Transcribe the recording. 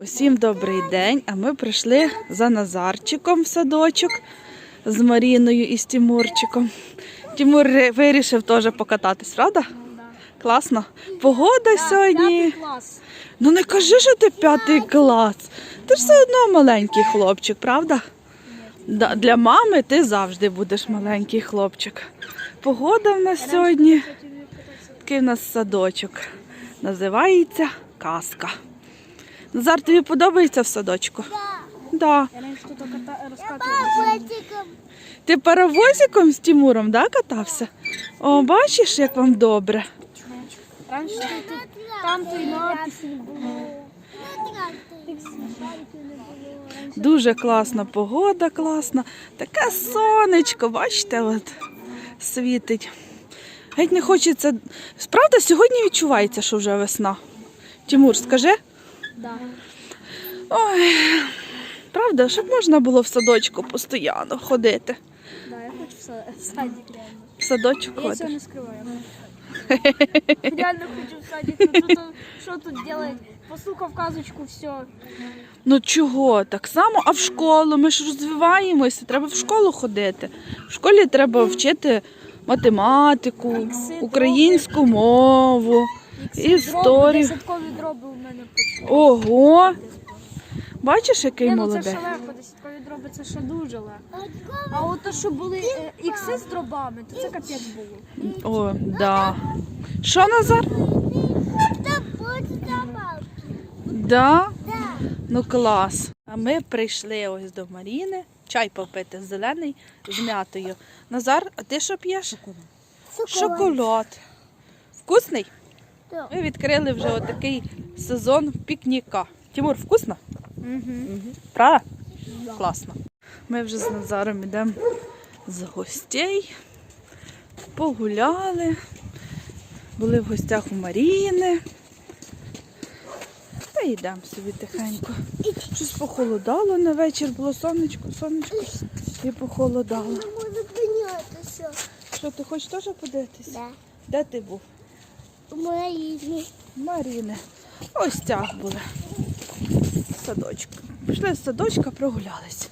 Усім добрий день. А ми прийшли за Назарчиком в садочок з Маріною і з Тимурчиком. Тимур вирішив теж покататись, правда? Класно. Погода сьогодні. Ну не кажи, що ти п'ятий клас. Ти ж все одно маленький хлопчик, правда? Для мами ти завжди будеш маленький хлопчик. Погода в нас сьогодні. Такий в нас садочок. Називається казка. Назар, тобі подобається в садочку? Да. Я раньше что-то. Ти паровозиком з Тимуром да, катався? О, бачиш, як вам добре. Раньше тут там то и надписи было. Дуже класна погода, класна. Таке сонечко, бачите, от світить. Геть не хочеться. Справда, сьогодні відчувається, що вже весна. Тимур, скажи? Да. Ой, правда, щоб можна було в садочку постійно ходити. Да, я хочу в са- в садик реально. В садочок Я все не скрываю. Реально хочу в садик. Ну, тут, что тут делать? Послухав казочку, все. Ну чого? Так само, а в школу ми ж розвиваємося, треба в школу ходити. В школі треба вчити математику, українську мову, історію. Десяткові дроби у мене почали. Ого! Бачиш, який Ні, ну це молодець? ще легко, десяткові дроби це ще дуже легко. А от то, що були е, ікси з дробами, то це капець було. О, да. Що Назар? Да? Ну клас. А ми прийшли ось до Маріни. Чай попити зелений з м'ятою. Назар, а ти що п'єш? Шоколад. Вкусний? Ми відкрили вже отакий сезон пікніка. Тимур, вкусно? Угу. Правда? Класно. Ми вже з Назаром йдемо з гостей. Погуляли. Були в гостях у Маріни. Та йдемо собі тихенько. Щось похолодало на вечір, було сонечко, сонечко і похолодало. Не можу піднятися. Що, ти хочеш теж подивитися? Да. Де ти був? Моїй Маріни. Ось цях були. Садочка. Пішли з садочка, прогулялись.